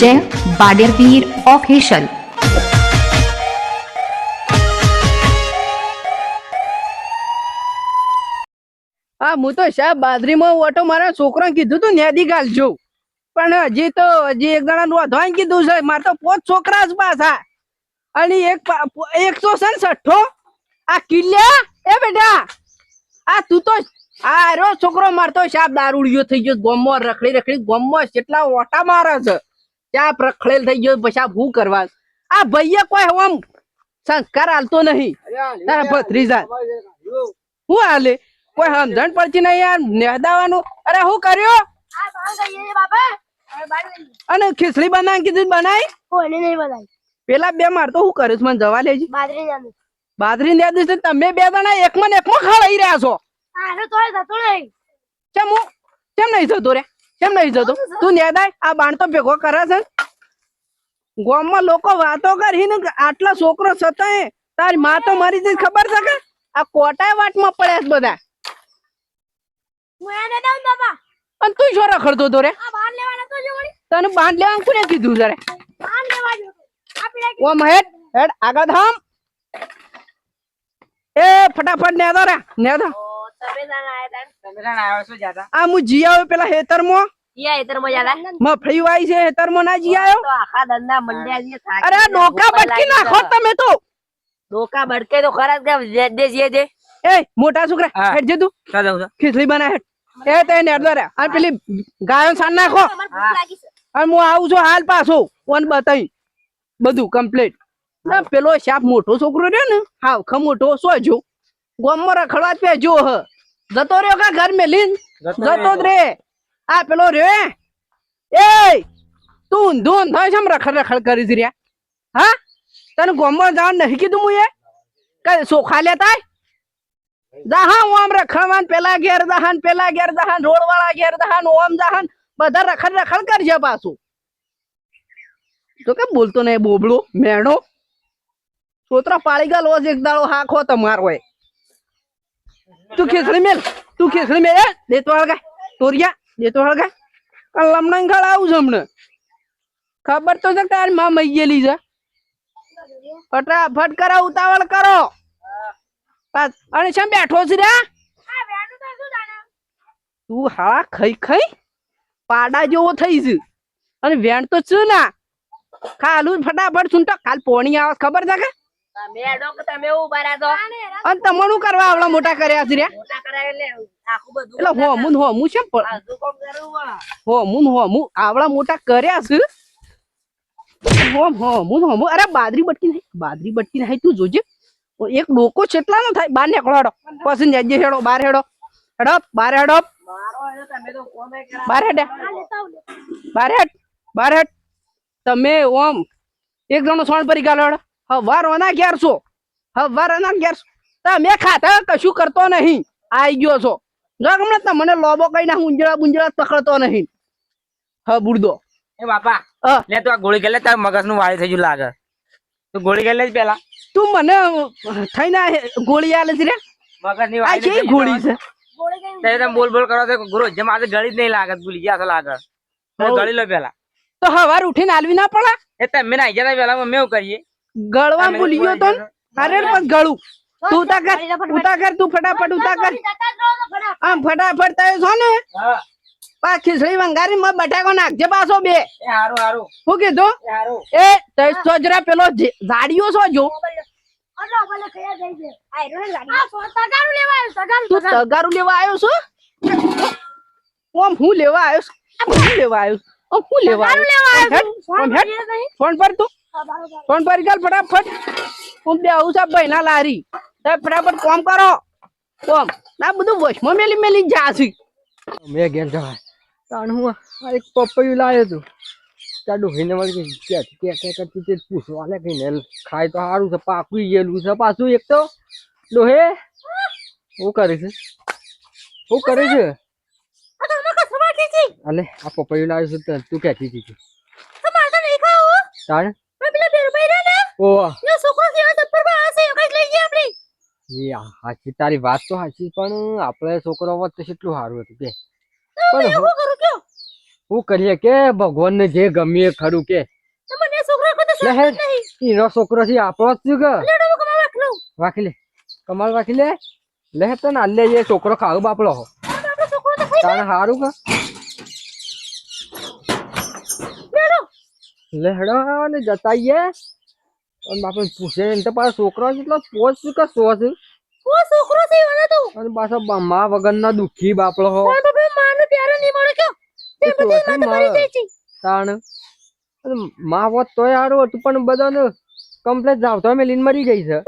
જય બાડેરવીર ઓફિશિયલ હા, હું તો સાહેબ બાદરીમાં ઓટો મારા છોકરાને કીધું તું નેદી ગાલજો. પણ હજી તો હજી એક જણા અધવાઈ કીધું છે, મારે તો પોત છોકરા જ પાછા. અને એક એકસો ને છઠ્ઠો આ કિલ્લા એ બેટા, આ તું તો આ રો છોકરો મારતો સાપ દારૂડિયો થઈ ગયો ગોમો રખડી રખડી ગોમો કેટલા ઓટા મારે છે ત્યાં રખડેલ થઈ ગયો પછી આ કરવા આ ભાઈએ કોઈ આમ સંસ્કાર હાલતો નહીં. ભત્રીજા. શું હાલે. કોઈ સમજણ પડતી નહીં યાર નેદાવાનું અરે હું કર્યો? અને ખીચડી બનાવી કીધું બનાવી? કોઈને નહીં બનાવી. પેલા બે માર તો હું કર્યું મને જવા લેજી બાદરી બાદરી ને દિવસે તમે બે જણા એકમાં એકમાં ખડાઈ રહ્યા છો. આનો તોય થતો નહીં કેમ હું? કેમ નહીં થતો રે? કેમ નહીં થતો તું નેદાય આ બાણ તો ભેગો કરે છે. ગામમાં લોકો વાતો કરીને આટલા છોકરો છતાંય તારી માં તો મરી જઈ ખબર છે કે આ કોટાય વાટમાં પડ્યા છે બધા. હું એને દઉં બાપા? અને તું શું રખડતો તો રે આ બહાર લેવાના તો જો તને બાંધ લેવાનું કોને કીધું છે રે? લેવા જો. આ ઓમ હેડ હેડ આગળ થામ. એ ફટાફટ નેદો રે નેદો તમે જાણા આયા તા તમે જાણ આવ્યો છો જાતા આ હું જી આવ્યો પેલા હેતરમાં? ઈયા એતર મજા લા મફળી વાઈ છે હેતરમાં ના જી આવ્યો તો આખા ધંધા મંડ્યા છે થાકી અરે ડોકા બટકી નાખો તમે તો. ડોકા બડકે તો ખરા જ કે જે દે જે દે. એ મોટા છોકરા હેડ જે તું ક્યાં જાઉં છું? ખીચડી બના હેડ એ તે નેદો રે આ પેલી ગાયો સાન નાખો. અને હું આવું છું હાલ પાછો. ઓન બતાઈ. બધું કમ્પ્લીટ ના પેલો શાપ મોટો છોકરો રહ્યો ને હા ખ મોટો સોજો ગોમમાં રખડવા જ પેજો હ. જતો રહ્યો કા ઘર મેલીન જતો જ રે. આ પેલો રહ્યો એ તું ધૂન થાય છે રખડ રખડ કરી જ રહ્યા હા? તને ગોમમાં જવાનું નહીં કીધું હું એ? કઈ સોખા લેતા દહાન ઓમ રખડવાન પેલા ઘેર દહાન પેલા ઘેર દહાન રોડ વાળા ઘેર દહાન ઓમ દહાન બધા રખડ રખડ કરશે પાછું. તો કે બોલતો નહીં બોબડો મેણો? છોતરા પાળી ગયેલો એક દાડો હાખો તમારો હોય તું ખીચડી મેલ, તું ખીચડી મેલ એ દેતો હળગાય તોરિયા દેતો હળગાય આ લમણા ગળ આવું છે હમણાં. ખબર તો છે તારી માં મઈ ગયેલી છે. ફટાફટ કરો, ઉતાવળ કરો. પાછ- અને શેમ બેઠો છે રે? તો શું જાણે તું હા ખઈ ખઈ પાડા જેવો થઈ છે. અને વેણ તો છે ના. ખાલું ફટાફટ સુનતો કાલ પોણી આવે ખબર છે કે? અને તમારું કરવા આવડા મોટા કર્યા છે રે? મોટા કરાવે એટલે આખું બધું એટલે હોમું હોમું છે પણ આખું કામ કરવું પડે હોમું હોમું આવડા મોટા કર્યા છે હોમ હોમું હોમું અરે બાદરી બટકી નહીં બાદરી બટકી નહીં તું જોજે. એક ડોકો છેટલા નો થાય બાર નીકળો હેડો. પછી જજે હેડો બાર હેડો. હેડો બાર હેડો. બાર હેડ. બાર હેડ બાર હેડ. તમે ઓમ એક જણો સોણ પરી ગાલો હેડો. હવાર ઓના અગિયારસો હવાર ઓના અગિયારસો તમે ખાતા કશું કરતો નહીં. આઈ ગયો છો. જો તો મને લોબો કઈ ના ઉંજળા બુંજળા પકડતો નહીં. હ બુડદો. એ બાપા લે તો આ ગોળી ગેલે તાર મગજનું વાળી થઈ ગયું લાગે. તું ગોળી ગેલે જ પેલા તું મને થઈને ના ગોળી આલે છે રે. મગજની આ વાળી કેવી ગોળી છે ગોળી તે તમે બોલ બોલ કરો છો ગુરુ જેમ આજે ગળી જ નહીં લાગે ભૂલી ગયા છો લાગે. તો ગળી લો પેલા તો હવાર ઉઠીને આલવી ના પડે? એ તમે ના ગયા પેલા મેં એવું કરીએ. ગળવા ભૂલી ગયો તો અરે પણ ગળું. તું ઉતા કર ઉતા કર તું ફટાફટ ઉતા કર. આમ ફટાફટ તમે છો ને? પા ખીચડી વંગારી માં બટાકો નાખજે પાછો બે. એ હારું હારું. શું કીધું? એ તઈ સોજરા પેલો ઝાડીઓ જાડિયો છો જો. અલો ભલે ખયા જાય છે? આ હેરો લાગી આ સો તગારું લેવા આવ્યો તું તગારું લેવા આવ્યો છો? ઓમ હું લેવા આવ્યો છું? હું લેવા આવ્યો છું? હું લેવા આવ્યો છું? ફોન પર તું. ફોન પરિકલ ફટાફટ. હું બે આવું છું ભાઈ ના લારી. તમે ફટાફટ કોમ કરો. કોમ. ના બધું વચમાં મેલી મેલી જા જાસી મેં ગેમ જવાય. તાણ હું આ એક પપૈયું લાવ્યો હતું ત્યાં ડોહીને વળી કે કે કે કે કરતી તે પૂછવા લે કઈ ને ખાય તો સારું છે પાકું ગયેલું છે પાછું એક તો. ડોહે શું કરે છે? શું કરે છે? તો અલે આ પપૈયું લાવ્યું છે તું ક્યાંથી તો તો ખાવું તાણ? હાચી તારી વાત તો હાચી પણ આપણે છોકરો કેટલું સારું હતું કે. પણ હું કરીએ કે ભગવાન ને જે ગમે ખરું કે. એનો છોકરો છે આપણો જ કે. વાખી લે કમાલ વાખી લે. લે તને ના લે એ છોકરો ખાવ બાપડો તારે હારું કે? લે હેડો ને જતાઈએ. અને બાપે પૂછે એમ તો પાછો છોકરો જેટલો પોચ કે સો છે? ઓ છોકરો છે મને તો. અને પાછો મા વગરના દુખી બાપડો હો. તો બાપા માનો ત્યારે નહીં મળે કે તે તો બધી હતી માં તો મરી મારે. જાય છે. તાણ. અને મા હોત તોય હારું હતું પણ બધાને કમ્પ્લેટ જાવતો અમે લીન મરી ગઈ છે.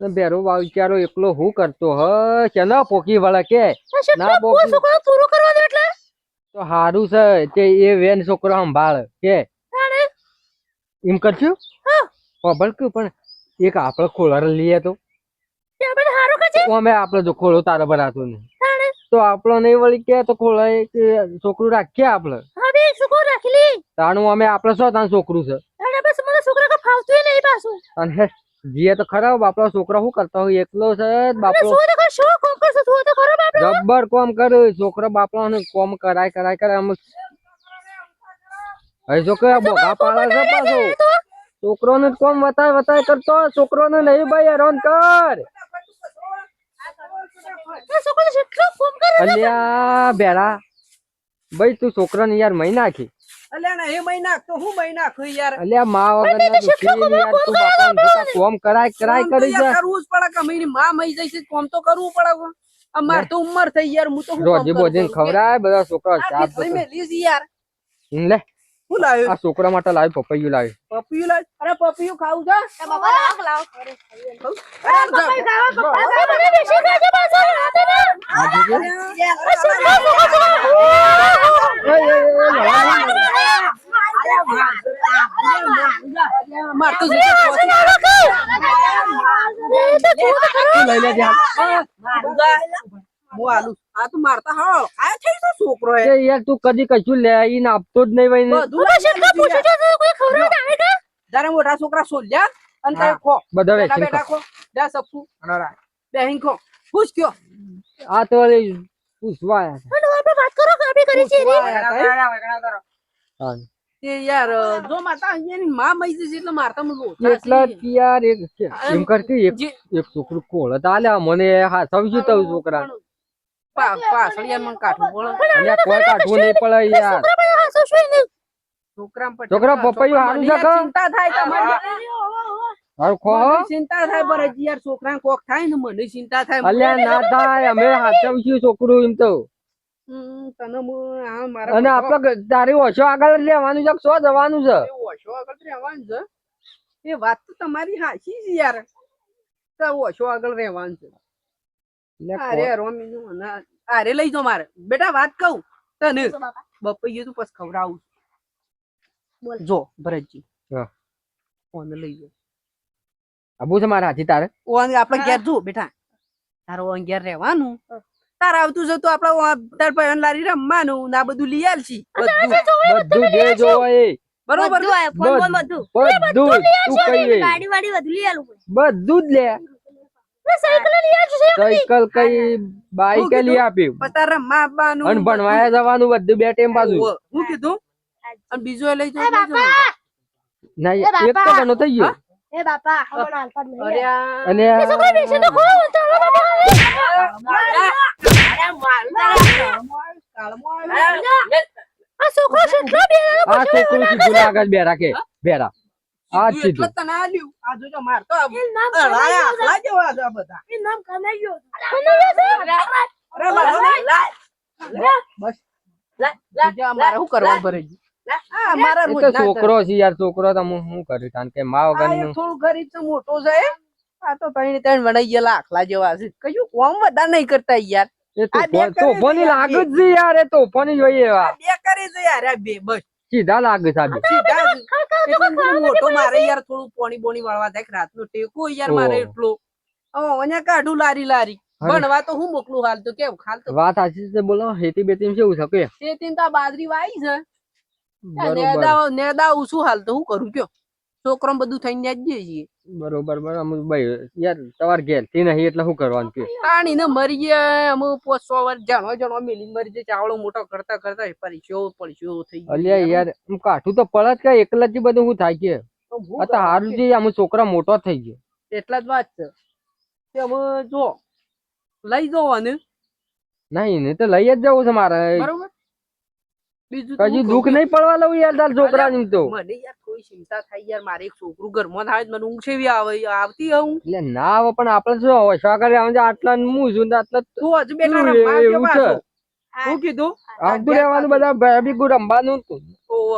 ભેરો બેરો બિચારો એકલો હું કરતો હ? કે ના પોકી વાળા કે ના પોકી. છોકરો પૂરો કરવા દે તો હારું છે તે એ વેન છોકરો સંભાળ કે? એમ કરશું હા. ખબર કે પણ એક આપણે ખોળર લઈએ તો. કે અમે આપણે જો ખોળો તારા પર નહીં. ને તો આપણો નહીં વળી કે તો ખોળા એક છોકરું રાખીએ આપણે તાણું અમે આપણે શું તાણ છોકરું છે? અને બસ મને છોકરા કા ફાવતું નહીં પાછું. અને જીએ તો ખરા બાપડો છોકરો શું કરતો હોય? એકલો છે બાપડો. જબ્બર કોમ કરે છોકરો બાપડો ને કોમ કરાય કરાય કરે આમ હવે કે બોગા પાડે છે પાછો. છોકરો ને કોમ વતાય વતાય કરતો છોકરો ને નહીં ભાઈ હેરાન કર. છોકરો અલ્યા બેડા ભાઈ તું છોકરા ને યાર મહી નાખી અલ્યા એ મહિના તો હું મહિના ખુઈ યાર અલ્યા મા વગર ના દુખી યાર તું બાપા કોમ કરાય કરાય કરી છે કરવું જ પડે કે મહિની માં મઈ જઈશ કોમ તો કરવું પડે. અમાર તો ઉંમર થઈ યાર હું તો રોજી બોજીને? બધા છોકરા ચાપ ઢીકલી મેલી યાર લે હું લાવ્યો આ છોકરા માટે લાવી પપૈયું લાવી પપૈયું લાવ અરે પપિયું ખાવું છે બાબા લાવ લાવ અરે જા. અરે મને બેસી ખાજે પાછો રાતે ના આ જોજે. આ છોકરો છોકરો એ, એ, એ, લડાઈ. માર તો જીતે પહોંચી તું લઈ લેજે. હું. આલું. આ તો મારતા હાવ. આ થઈ ગયો છોકરો એ. યાર તું કદી કશું લઈને આપતો જ નહીં ભાઈ. બધું લઈ લીધું યાર. તારે મોટા છોકરા સોલ્યા અને તારે ખો. બધા બેઠા વેચીને બેઠા ખો. જા સપુ બેહીન ખો. ખુશ કયો. આ તો પૂછવા આયા અને આપણે વાત કરો કાબી કરી છે રે? હા. યાર જો માતા અહીંયાની માં મઈ જશે એટલે મારતા મને એટલા યાર એક એમ કરતી એક એક છોકરું કોળ તાલ્યા મને હા સમજ્યું તો છોકરા. પા- પાછળ યાર મને કાઢવું પડે અલ્યા કોઈ કાઢવું નહીં પડે યાર છોકરા ના. પપૈયું છોકરા હારું છે ચિંતા થાય તમારે. હારું ખો ચિંતા થાય બરાજી યાર છોકરાને કોક થાય ને મને ચિંતા થાય. અલ્યા ના થાય અમે હાચવશું છોકરું એમ તો. અને આપણે તારી ઓછો આગળ લેવાનું છે સો શું જવાનું છે? ઓછો આગળ રહેવાનું છે? એ વાત તો તમારી હાચી છે યાર. તો ઓશો આગળ રહેવાનું છે. લે અરે રોમી નું અરે લઈ જો મારે. બેટા વાત કહું તને. બપૈયે તું પછી ખવડાવું બોલ. જો ભરતજી. હા. ઓને લઈ જો આબુ છે મારા હાથી તારે? ઓને આપણે ઘેર જો બેટા. તારો ઓન ઘેર રહેવાનું. તાર આવતું છે તો આપણે તાર ભાઈ લારી રમવાનું ના બધું લઈ આલશી. બધું બધું જે જોવાય બરોબર બધું બધું બધું. જ તું કહીએ ગાડી વાડી બધું લઈ આલું બધું જ લે. સાયકલ લઈ આવજો છે સાયકલ કઈ બાઈક લઈ આપ્યું પતા રમવા આવવાનું અને ભણવાયા જવાનું બધું બે ટાઈમ બાજુ. હું કીધું? અને બીજું એ લઈ જાય ના એક તો. ઘણો થઈ ગયો. એ બાપા હમણાં હાલતા જ નહીં અરે આ- છોકરો બેસે તો ખરો ચાલો બાપા આ છોકરો કેટલો બેરાનો આ છોકરું લાગે છે બેરા કે બેરા આ જ સીધું. એટલે તને આલ્યું. આ જોજો આ એ નામ અળાયા આખલા જેવા આ બધા. એ નામ કનાઈયો કનાઈયો અરે ને. બસ. જોજો આ મારે શું કરવાનું ભરેજી? છોકરો છે યાર છોકરો તો હું શું કર્યું કારણ કે મા વગર થોડું ગરીબ તો મોટો છે. આ તો ત્રણ ત્રણ વણાઈ આખલા જેવા છે. કયું કોમ બધા નહીં કરતા યાર. બે તોફાન કરે લાગે જ છે યાર એ તોફાની જોઈએ બે કરે છે યાર બે બસ. સીધા લાગે જ. મોટો મારે યાર થોડું પોણી બોણી વાળવા થાય રાતનો ટેકો યાર મારે એટલો. અહીંયા કાઢું લારી લારી. ભણવા તો હું મોકલું હાલ તો કેવું? હાલ વાત સાચી છે બોલો. હેતી બેતી કેવું છે કે? તો બાજરી વાઈ છે. નેદા હાલ તો હું કરું? કયો? છોકરો બધું થઈને જ જઈએ છીએ. બરોબર બરોબર. અમે ભાઈ યાર તમારે ઘેરથી નહીં એટલે શું કરવાનું કે? પાણી ને મરી ગયા અમુક પોચ સો વર્ષ જાણો જાણો મેલી મરી જાય. ચાવડો મોટો કરતા કરતા પરીક્ષો પરીક્ષો થઈ. અલ્યા યાર કાઠું તો પડે જ કે એકલા જ બધું હું થાય કે? આ તો હારું આમ છોકરા મોટો થઈ ગયો. એટલા જ વાત છે. કે અમે જો લઈ જવો ને નહીં ને તો લઈ જ જવું છે મારે. બરોબર? બીજું દુઃખ નહીં પડવા લઉં યાર તાર છોકરા તો. મને યાર થોડી ચિંતા થાય યાર મારે એક છોકરું ઘરમાં થાય મને ઊંઘ સેવી આવે આવતી હું એટલે ના આવે પણ આપણે શું હોય? શા કરે આવે આટલા હું છું ને આટલા તું હજુ બેટા એવું એવું શું કીધું? આવતું રહેવાનું બધા ભાઈ ગુ રમવાનું હતું. ઓવ.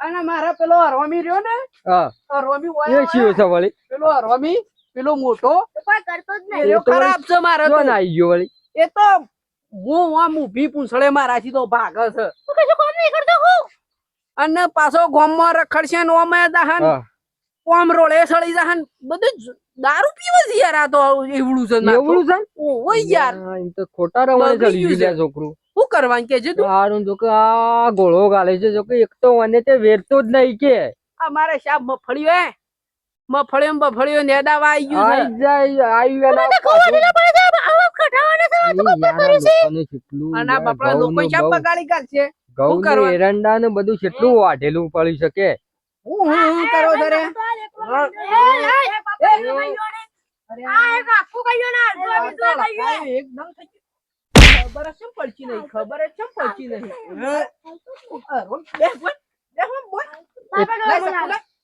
અને મારા પેલો અરવામી રહ્યો ને? હા. અરવામી એ વાયો છે વળી. પેલો અરવામી પેલો મોટો. કોઈ કરતો જ નહીં. એ ખરાબ છે મારે તો. ના આવી ગયો વળી. એ તો હું આમ ઊભી માં મારાથી તો ભાગ છે તું કશું કામ નહીં કરતો હું? અને પાછો ગોમમાં રખડશે ને ઓમે દહન કોમ રોડે સળી દહન બધું જ દારૂ પીવે છે યાર આ તો એવડું છે ના એવડું છે? ઓહો યાર. ના, તો ખોટા રવાને ચડી ગયું છે. છોકરું. શું કરવાનું કે છે તું? હારું જો કે આ ગોળો ગાલે છે જો કે એક તો મને તે વેરતો જ નહીં કે. અમારે સાહેબ મફળ્યો હે. મફળ્યો ને નેદાવા આવી ગયું આઈ જાય આવી વેલા એરંડા ને બધું કેટલું વાઢેલું પડી શકે. હું હું હું કરો તારે? આ. ખબર જ કેમ પડતી નહીં? ખબર કેમ પડતી નહીં.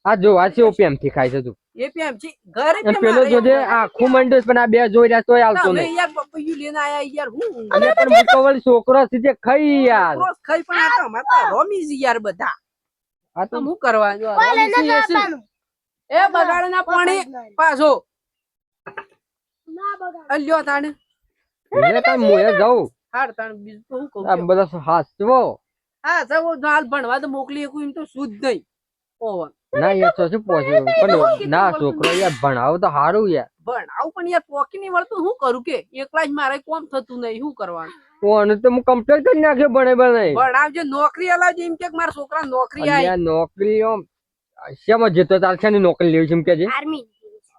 આ આ છે થી ખાય છે તું. એ છે. ઘરે પેલો મારે જોજે આખું મંડ્યો પણ આ બે જોઈ રહ્યા તોય આવતો નહીં. યાર લેને આયા યાર હું અને પણ મૂકો વળી છોકરો છે ખાઈ યાર. ખાઈ પણ આ તો અમારે તો રોમી છે યાર બધા. આ તો હું કરવા જો. એ બગાડના પાણી પાછો. ના બગાડ. અલ્યો તાણે. એટલે કાંઈ મુએ જાઉં. હાર તાણે બીજું તો હું કહું આ બધા હાચવો. હા સવો હાલ ભણવા તો મોકલી એકું એમ તો શુદ્ધ નહીં. ના યાર તો શું પહોંચ્યું પણ ના છોકરો યાર ભણાવ તો સારું યાર. ભણાવ પણ યાર પોકી નહીં વળતું શું કરું કે? એકલા જ મારે કોમ થતું નહીં શું કરવાનું? કોણ તો હું કમ્પ્લેટ કરી નાખ્યો ભણે ભણે. ભણાવજે નોકરી અલાવજે એમ કે મારા છોકરા નોકરી આવી નોકરીઓ શેમાં જતો? તાર છે નોકરી લેવી છે એમ કે છે? આર્મી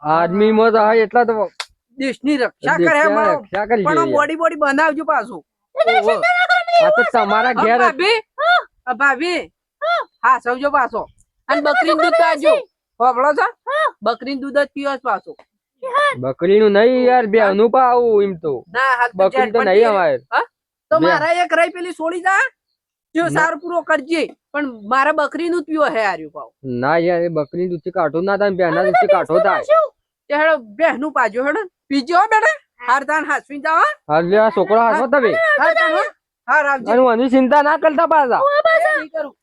આર્મી માં તો હા એટલા તો દેશની રક્ષા કરે રક્ષા કરી પણ બોડી બોડી બનાવજો પાછું. આ તો તમારા ઘેર ભાભી હા, ભાભી. હા. સમજો પાછો. અને બકરીનું દૂધ પાજો હોબળો છો? બકરીનું દૂધ જ પીવાસ પાછો. બકરીનું નહીં યાર બે નું પાવું એમ તો. ના હાલ બકરી તો નહીં અમારે. તો મારા એક રહી પેલી છોડી જા. જો ના. પૂરો કરજે. પણ મારે બકરીનું જ પીવો હે આર્યું પાવ. ના યાર એ બકરી દૂધ કાઢો ના થાય બેના દૂધ કાઢો થાય તે હેડો બેહનું પાજો હેડો. પીજો હો બેટા. હાર તાન હાસવી જાઓ હો. એટલે છોકરો હાથમાં તમે? હાર તાન હાર આવજે. અને ચિંતા ના કરતા પાછા. નહીં કરું.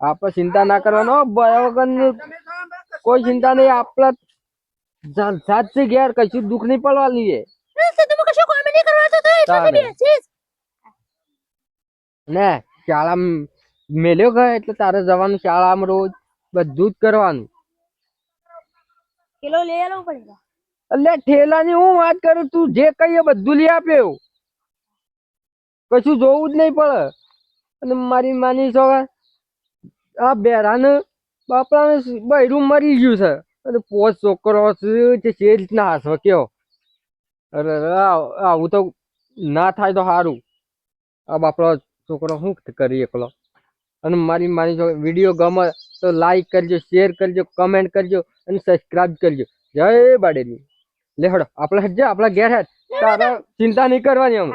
આપણે ચિંતા ના કરવાનો બસ કોઈ ચિંતા નહીં આપણે જા- જાત ઘેર કશું દુઃખ નહીં પડવાની છે. ને શાળા મેલ્યો ગયો એટલે તારે જવાનું શાળામાં રોજ બધું જ કરવાનું. કિલો લઈ આલો એટલે ઠેલાની હું વાત કરું તું જે કહીએ બધું લઈ આપ્યો કશું જોવું જ નહીં પડે. અને મારી માની છો આ બેરાને બાપરાને બૈરું મરી ગયું છે. અને પોચ છોકરો છે જે રીતના હાસવા કયો અરે આવું તો ના થાય તો સારું આ બાપડો છોકરો શું કરી એકલો. અને મારી મારી જો વીડિયો ગમે તો લાઈક કરજો શેર કરજો કમેન્ટ કરજો અને સબસ્ક્રાઇબ કરજો. જય બાડેલી. લે હડો, આપણે હજે આપણા ઘેર હેઠ તારા ચિંતા નહીં કરવાની અમે.